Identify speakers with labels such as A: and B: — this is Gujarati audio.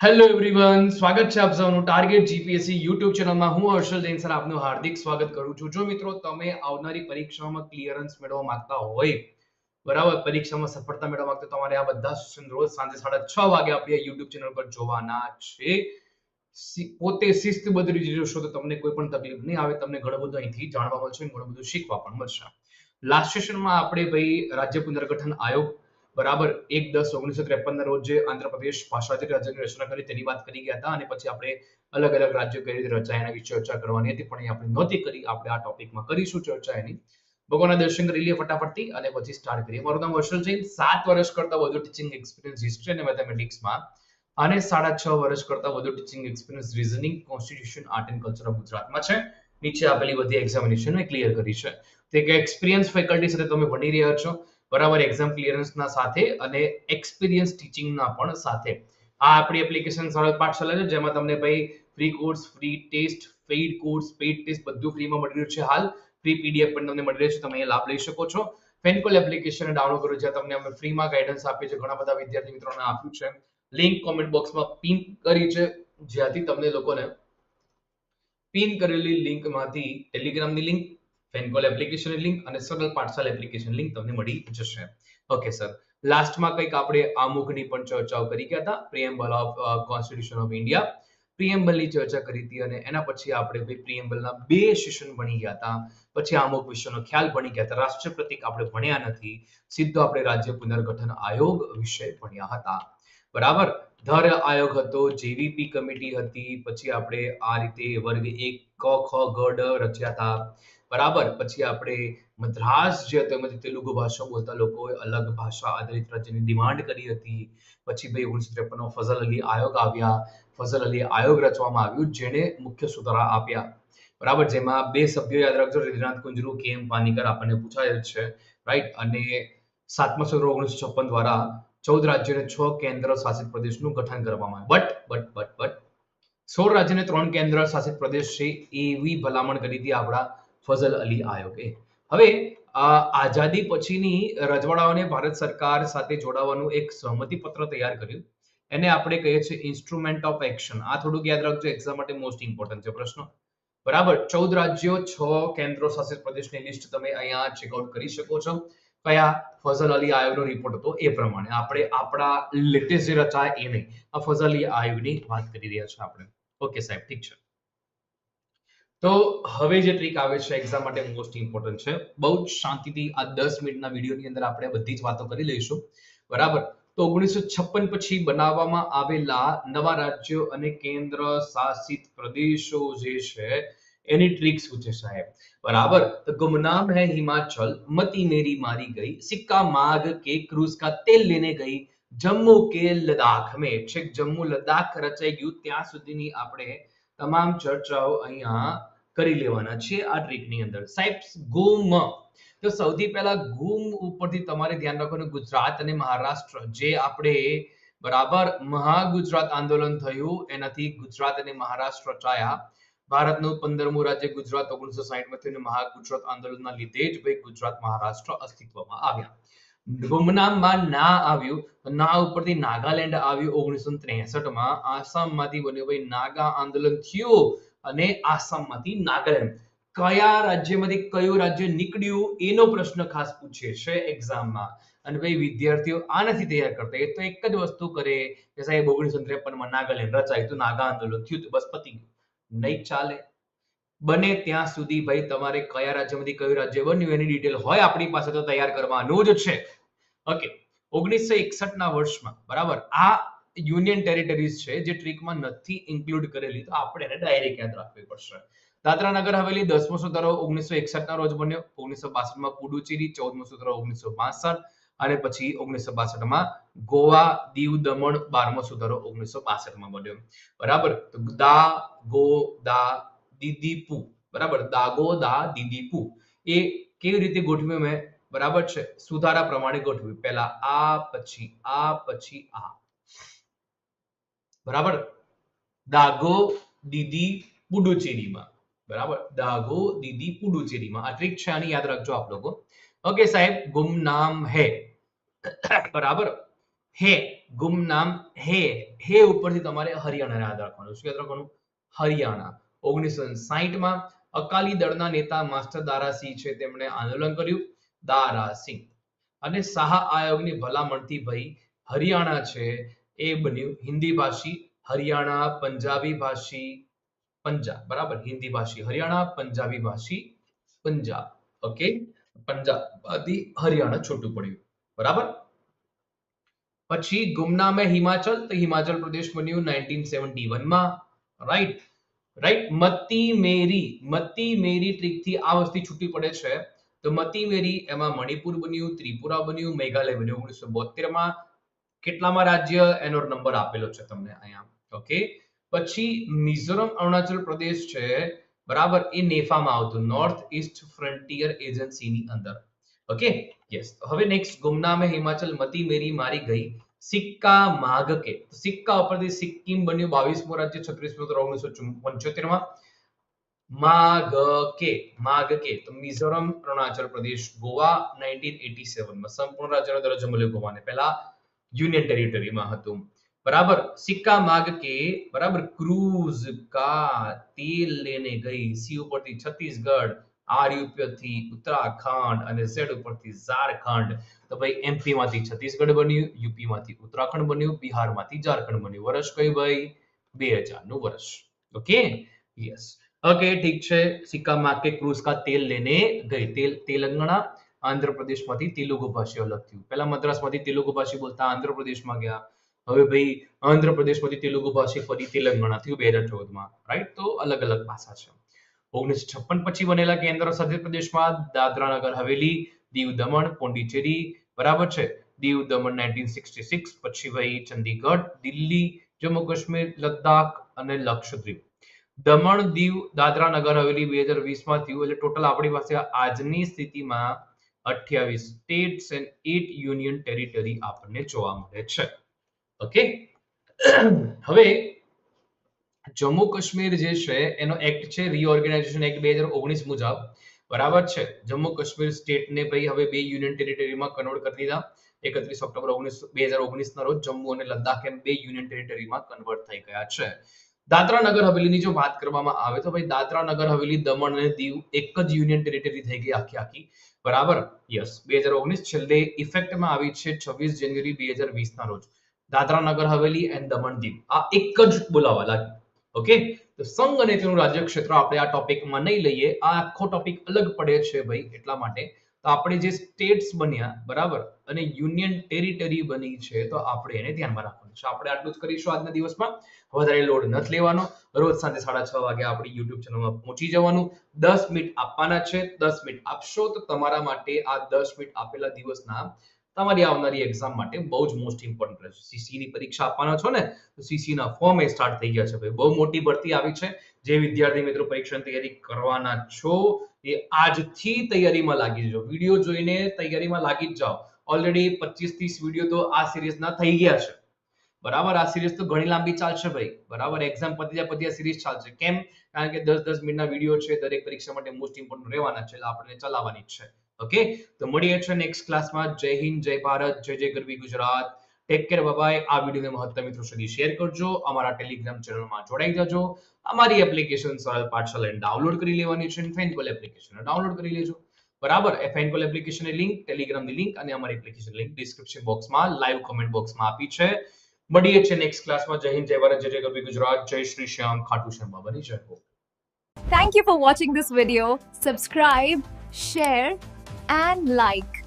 A: હેલો એવરીવન સ્વાગત છે આપ સૌનું ટાર્ગેટ જીપીએસસી યુટ્યુબ ચેનલમાં હું હર્ષલ જૈન સર, આપનું હાર્દિક સ્વાગત કરું છું. જો મિત્રો તમે આવનારી પરીક્ષામાં ક્લિયરન્સ મેળવવા માંગતા હોય, બરાબર, પરીક્ષામાં સફળતા મેળવવા માંગતા તમારે આ બધા સેશન રોજ સાંજે સાડા છ વાગે આપણી યુટ્યુબ ચેનલ પર જોવાના છે. પોતે શિસ્ત રીતે જોશો તો તમને કોઈ પણ તકલીફ નહીં આવે, તમને ઘણું બધું અહીંથી જાણવા મળશે ઘણું બધું શીખવા પણ મળશે. લાસ્ટ સેશનમાં આપણે ભાઈ રાજ્ય પુનર્ગઠન આયોગ બરાબર, એક દસ ઓગણીસો ત્રેપન ના રોજ જે આંધ્રપ્રદેશ ભાષાંતર રાજ્યની રચના કરી તેની વાત કરી ગયા હતા અને પછી આપણે અલગ અલગ રાજ્યો કઈ રીતે રચાયા, એના વિશે ચર્ચા કરવાની હતી, પણ એ આપણે નહોતી કરી. આપણે આ ટોપિકમાં કરીશું ચર્ચા એની. ભગવાનના દર્શન કરી લઈએ ફટાફટથી અને પછી સ્ટાર્ટ કરીએ. મારું નામ હર્ષલ જૈન. સાત વર્ષ કરતા વધુ ટીચિંગ એક્સપિરિયન્સ હિસ્ટ્રી અને મેથેમેટિક્સમાં અને સાડા છ વર્ષ કરતા વધુ teaching experience reasoning constitution art and culture of ગુજરાતમાં છે. નીચે આપેલી બધી એક્ઝામિનેશન મેં ક્લિયર કરી છે. તો એક એક્સપિરિયન્સ ફેકલ્ટી સાથે તમે ભણી રહ્યા છો. બરાબર એક્ઝામ ક્લિયરન્સના સાથે અને એક્સપિરિયન્સ ટીચિંગના પણ સાથે. આ આપણી એપ્લિકેશન સરળ પાઠશાલા છે, જેમાં તમને ભાઈ free course free test paid course paid test બધું ફ્રીમાં મળી રહ્યું છે હાલ. ફ્રી પીડીએફ પણ તમને મળી રહ્યું છે તમે એ લાભ લઈ શકો છો. ફેનકોલ એપ્લિકેશન ડાઉનલોડ કરો, જ્યાં તમને અમે ફ્રીમાં ગાઈડન્સ આપીએ છીએ. ઘણા બધા વિદ્યાર્થી મિત્રોને આપ્યું છે. લિંક કોમેન્ટ બોક્સમાં પિન કરી છે, જ્યાંથી તમને લોકોને પિન કરેલી લિંકમાંથી ટેલિગ્રામની લિંક ફેનકોલ એપ્લિકેશનની લિંક અને સગલ પાઠશાલ એપ્લિકેશન લિંક તમને મળી જશે. ઓકે સર લાસ્ટમાં કંઈક આપણે આમુખની પણ ચર્ચાઓ કરી ગયા હતા. Preamble of constitution of India પ્રિએમ્બલની ચર્ચા કરી હતી અને એના પછી આપણે પ્રિએમ્બલના બે સેશન ભણી ગયા હતા. પછી અમુક વિષયનો ખ્યાલ ભણી ગયા હતા. રાષ્ટ્ર પ્રતિક આપણે ભણ્યા નથી. સીધો આપણે રાજ્ય પુનર્ગઠન આયોગ વિષય ભણ્યા હતા. બરાબર? ધર આયોગ હતો જેવીપી કમિટી હતી. પછી આપણે આ રીતે વર્ગ એક ક, ખ, ગ રચ્યા હતા. બરાબર? પછી આપણે મદ્રાસ જે તેમજ તેલુગુ ભાષા બોલતા લોકોએ અલગ ભાષા આધારિત રાજ્યની ડિમાન્ડ કરી હતી. પછી ભાઈ ઓગણીસો ત્રેપનમાં ફઝલ અલી આયોગ આવ્યા. ફઝલ અલી આયોગ રચવામાં આવ્યું, જેણે મુખ્ય સુધારા આપ્યા. બરાબર? જેમાં બે સભ્યો યાદ રાખજો રીધનાથ કુંજરુ, કે એમ પાનીકર આપણને પૂછાયેલ છે. રાઈટ? અને સાતમા સત્ર ઓગણીસો છપ્પન દ્વારા ચૌદ રાજ્યો છ કેન્દ્ર શાસિત પ્રદેશનું ગઠન કરવામાં આવ્યું. બટ બટ બટ બટ, સોળ રાજ્ય અને ત્રણ કેન્દ્ર શાસિત પ્રદેશ છે, એવી ભલામણ કરી હતી આપણા ફઝલ અલી આયોગે. હવે આઝાદી પછીની રજવાડાઓને ભારત સરકાર સાથે જોડાવાનું એક સહમતિ પત્ર તૈયાર કર્યું. એને આપણે કહીએ છીએ ઇન્સ્ટ્રુમેન્ટ ઓફ એક્શન આ થોડુંક યાદ રાખજો એક્ઝામ માટે મોસ્ટ ઇમ્પોર્ટન્ટ છે પ્રશ્ન. બરાબર? ચૌદ રાજ્યો, છ કેન્દ્ર શાસિત પ્રદેશની લિસ્ટ તમે અહીંયા ચેકઆઉટ કરી શકો છો. કયા? ફઝલ અલી આયોગનો રિપોર્ટ હતો એ પ્રમાણે. આપણે આપણા લેટેસ્ટ જે રચાય એ નહીં. આ ફઝલ અલી આયોગની વાત કરી રહ્યા છે આપણે. ઓકે સાહેબ, ઠીક છે. તો હવે જે ટ્રીક આવે છે એક્ઝામ માટે મોસ્ટ ઇમ્પોર્ટન્ટ છે. બહુ જ શાંતિથી આ દસ મિનિટના વિડીયોની અંદર આપણે બધી જ વાતો કરી લઈશું. બરાબર? તો ઓગણીસો છપ્પન પછી બનાવવામાં આવેલા નવા રાજ્યો અને કેન્દ્ર શાસિત પ્રદેશો જે છે, એની ટ્રીક શું છે સાહેબ? બરાબર? તો ગુમનામ હે હિમાચલ, મતી મેરી મારી ગઈ, સિક્કા માગ કે ક્રૂઝ કા તેલ લેને ગઈ, જમ્મુ કે લદ્દાખ. મેં છેક જમ્મુ લદ્દાખ રચાઈ ગયું. ત્યાં સુધીની આપણે તમામ ચર્ચાઓ અહીંયા કરી લેવાના છે આ ટ્રીકની અંદર. સાહેબ, ગુમ. તો સૌથી પહેલા ગુમ ઉપરથી તમારે ધ્યાન રાખવાનું ગુજરાત અને મહારાષ્ટ્ર જે આપણે બરાબર મહાગુજરાત આંદોલન થયું, એનાથી ગુજરાત અને મહારાષ્ટ્ર રચાયા ભારતનું પંદરમું રાજ્ય ગુજરાત, ઓગણીસો સાહીઠમાં થયું મહાગુજરાત આંદોલનના લીધે જ ભાઈ ગુજરાત, મહારાષ્ટ્ર અસ્તિત્વમાં આવ્યા. ગુમનામમાં ના આવ્યું ના ઉપરથી નાગાલેન્ડ આવ્યું ઓગણીસો ત્રેસઠમાં આસામમાંથી બન્યું ભાઈ નાગા આંદોલન થયું. અને આસામમાંથી નાગાલેન્ડ. કયા રાજ્યમાંથી કયું રાજ્ય નીકળ્યું, એનો પ્રશ્ન ખાસ પૂછે છે એક્ઝામમાં અને ભાઈ, વિદ્યાર્થીઓ આ નથી તૈયાર કરતા એ તો એક જ વસ્તુ કરે કે સાહેબ, ઓગણીસો ત્રેપનમાં નાગાલેન્ડ રચાયું તો નાગા આંદોલન થયું હતું, બસ પતી ગયું. નહીં ચાલે. બને ત્યાં સુધી ભાઈ, તમારે કયા રાજ્યમાંથી કયું રાજ્ય બન્યું એની ડિટેલ હોય આપણી પાસે તો તૈયાર કરવાનું જ છે. ઓકે ઓગણીસો એકસઠ ના વર્ષમાં, બરાબર? આ યુનિયન ટેરિટરીઝ છે, જે ટ્રીકમાં નથી ઇન્ક્લુડ કરેલી, તો આપણે એને ડાયરેક્ટ યાદ રાખવી પડશે. દાદરા નગર હવેલી દસમો સુધારો ઓગણીસો એકસઠ ના રોજ બન્યો. ઓગણીસો બાસઠમાં પુડુચેરી, ચૌદમો સુધારો ઓગણીસો બાસઠ અને પછી ઓગણીસો બાસઠમાં ગોવા, દીવ દમણ, બારમો સુધારો ઓગણીસો બાસઠમાં બન્યો. બરાબર? તો દા, ગો, દા દીદીપુ બરાબર? દાગો દા દીદીપુ એ કેવી રીતે ગોઠવ્યું મેં? બરાબર છે. સુધારા પ્રમાણે ગોઠવ્યું. પહેલા આ, પછી આ પછી આ. બરાબર? દાગો, દીદી, પુડુચેરીમાં. બરાબર? દાગો, દીદી, પુડુચેરીમાં. આ ટ્રીક છે, આની યાદ રાખજો આપ લોકો. ઓકે સાહેબ ગુમનામ હે. બરાબર? હે ગુમનામ હે. હે ઉપરથી તમારે હરિયાણા યાદ રાખવાનું. શું યાદ રાખવાનું? હરિયાણા. ઓગણીસો સાહીઠમાં અકાલી દળના નેતા માસ્ટર દારાસિંહ છે, તેમણે આંદોલન કર્યું. દારાસિંહ. અને શાહ આયોગની ભલામણથી ભાઈ હરિયાણા છે એ બન્યું હિન્દી ભાષી હરિયાણા પંજાબી ભાષી પંજાબ, બરાબર? હિન્દી ભાષી હરિયાણા, પંજાબી ભાષી પંજાબ. ઓકે પંજાબ આદિ હરિયાણા છૂટું પડ્યું. બરાબર? પછી ગુમનામે હિમાચલ, તો હિમાચલ પ્રદેશ બન્યું 1971 માં રાઈટ રાઈટ મતી મેરી મતી મેરી ટ્રીકથી આ વસ્તી છૂટી પડે છે. તો મતી મેરી એમાં મણિપુર બન્યું, ત્રિપુરા બન્યું, મેઘાલય બન્યું, ઓગણીસો બોતેર કેટલામાં રાજ્ય? એનો નંબર આપેલો છે તમને અહીંયા. ઓકે પછી મિઝોરમ, અરુણાચલ પ્રદેશ છે. બરાબર? એ નેફામાં આવતું. નોર્થ ઈસ્ટ ફ્રન્ટિયર એજન્સીની અંદર. ઓકે યસ હવે નેક્સ્ટ ગુમનામે હિમાચલ, મતી મેરી મારી ગઈ. સિક્કા માગકે સિક્કા ઉપરથી સિક્કિમ બન્યું બાવીસમો રાજ્ય, છત્રીસમું ઓગણીસો પંચોતેરમાં માગકે માગકે તો મિઝોરમ, અરુણાચલ પ્રદેશ, ગોવા 1987 માં. સંપૂર્ણ રાજ્યનો દરજ્જો મળ્યો ગોવાને. પહેલા યુનિયન ટેરિટરીમાં હતું. બરાબર? સિક્કા માગ કે, બરાબર? ક્રૂઝ કા તેલ લેને ગઈ. સી ઉપરથી છત્તીસગઢ, આર ઉપરથી ઉત્તરાખંડ અને ઝેડ ઉપરથી ઝારખંડ. તો ભાઈ એમપી માંથી છત્તીસગઢ બન્યું યુપી માંથી ઉત્તરાખંડ બન્યું, બિહારમાંથી ઝારખંડ બન્યું. વર્ષ કઈ ભાઈ? બે નું વર્ષ. ઓકે? યસ. ઓકે, ઠીક છે. સિક્કા માગ કે ક્રૂઝ કા તેલ લેને ગઈ. તેલ, તેલંગાણા આંધ્રપ્રદેશમાંથી તેલુગુ ભાષીઓ થયું પહેલા મદ્રાસમાંથી તેલુગુ ભાષી બોલતા આંધ્રપ્રદેશમાં ગયા. હવે ભાઈ આંધ્રપ્રદેશમાંથી તેલુગુ ભાષી ફરી તેલંગાણા થયું બે હજાર ચૌદમાં. રાઈટ તો અલગ અલગ ભાષા છે. ઓગણીસો છપ્પન પછી બનેલા કેન્દ્ર શાસિત પ્રદેશમાં દાદરા નગર હવેલી, દીવ દમણ, પોંડિચેરી, બરાબર છે? Diu Daman nineteen sixty six, પછી ભાઈ ચંદીગઢ, દિલ્હી, જમ્મુ કાશ્મીર, લદ્દાખ અને લક્ષદ્વીપ. દમણ, દીવ, દાદરા નગર હવેલી બે હજાર વીસમાં થયું. એટલે ટોટલ આપણી પાસે આજની સ્થિતિમાં અઠ્યાવીસ states and eight union territory આપણને જોવા મળે છે. ઓકે? હવે જમ્મુ કાશ્મીર જે છે, એનો એક્ટ છે રીઓર્ગેનાઇઝેશન એક્ટ બે હજાર ઓગણીસ મુજબ. બરાબર છે? જમ્મુ કાશ્મીર સ્ટેટને ભાઈ હવે બે યુનિયન ટેરિટરીમાં કન્વર્ટ કરી દીધા. એકત્રીસ ઓક્ટોબર ઓગણીસ, બે હજાર ઓગણીસ ના રોજ જમ્મુ અને લદ્દાખ એમ બે યુનિયન ટેરિટરીમાં કન્વર્ટ થઈ ગયા છે. દાદરા નગર હવેલીની જો વાત કરવામાં આવે તો ભાઈ દાદરા નગર હવેલી દમણ અને દીવ એક જ યુનિયન ટેરિટરી થઈ ગઈ આખી આખી. બરાબર? યસ બે હજાર ઓગણીસ છેલ્લે ઇફેક્ટમાં આવી છે છવ્વીસ જાન્યુઆરી બે હજાર વીસ ના રોજ. દાદરા નગર હવેલી એન્ડ દમણ દીવ. આ એક જ બોલાવા લાગી ઓકે તો સંઘ અને તેનું રાજ્ય ક્ષેત્ર આપણે આ ટોપિકમાં નહીં લઈએ. આ આખો ટોપિક અલગ પડે છે ભાઈ, એટલા માટે આપણે જે સ્ટેટ્સ બન્યા, બરાબર? અને યુનિયન ટેરિટરી બની છે, તો આપણે એને ધ્યાનમાં રાખવાનું છે. આપણે આટલું જ કરીશું આજના દિવસમાં. વધારે લોડ નથી લેવાનો. રોજ સાંજે સાડા છ વાગે આપણી યુટ્યુબ ચેનલમાં પહોંચી જવાનું. દસ મિનિટ આપવાના છે. દસ મિનિટ આપશો તો તમારા માટે આ દસ મિનિટ આપેલા દિવસના તમારી આવનારી એક્ઝામ માટે બહુ જ મોસ્ટ ઇમ્પોર્ટન્ટ રહેશે. સીસી ની પરીક્ષા આપવાના છો ને, તો સીસી ના ફોર્મ એ સ્ટાર્ટ થઈ ગયા છે. ભાઈ, બહુ મોટી ભરતી આવી છે. જે વિદ્યાર્થી મિત્રો પરીક્ષાની તૈયારી કરવાના છો એ આજથી તૈયારીમાં લાગી જજો. વીડિયો જોઈને તૈયારીમાં લાગી જ જાઓ. ઓલરેડી પચીસ ત્રીસ વીડિયો તો આ સિરીઝના થઈ ગયા છે. બરાબર, આ સિરીઝ તો ઘણી લાંબી ચાલશે ભાઈ. બરાબર એક્ઝામ પતી જાય પતી સિરીઝ ચાલશે. કેમ? કારણ કે દસ દસ મિનિટના વીડિયો છે, દરેક પરીક્ષા માટે મોસ્ટ ઇમ્પોર્ટન્ટ રહેવાના છે, એટલે આપણે ચલાવવાની છે. ઓકે તો મળીએ છે નેક્સ્ટ ક્લાસમાં જય હિન્દ, જય ભારત, જય જય ગરવી ગુજરાત. ટેક કેર બાય આ વિડીયોને મહત્તમ મિત્રો સુધી શેર કરજો. અમારા ટેલિગ્રામ ચેનલમાં જોડાઈ જજો. અમારી એપ્લિકેશન સરળ પાઠશાળા ડાઉનલોડ કરી લેવાની છે. ફેનકોલ એપ્લિકેશન ડાઉનલોડ કરી લેજો. બરાબર? ફેનકોલ એપ્લિકેશનની લિંક ટેલિગ્રામની લિંક અને અમારી એપ્લિકેશન લિંક ડિસ્ક્રિપ્શન બોક્સમાં લાઈવ કમેન્ટ બોક્સમાં આપી છે. મળીએ છીએ નેક્સ્ટ ક્લાસમાં જય હિન્દ જય ભારત જય જય ગુજરાત. જય શ્રી શ્યામ ખાટુ શ્યામ બાબાની જય હો
B: Thank you for watching this video. Subscribe, share, and like.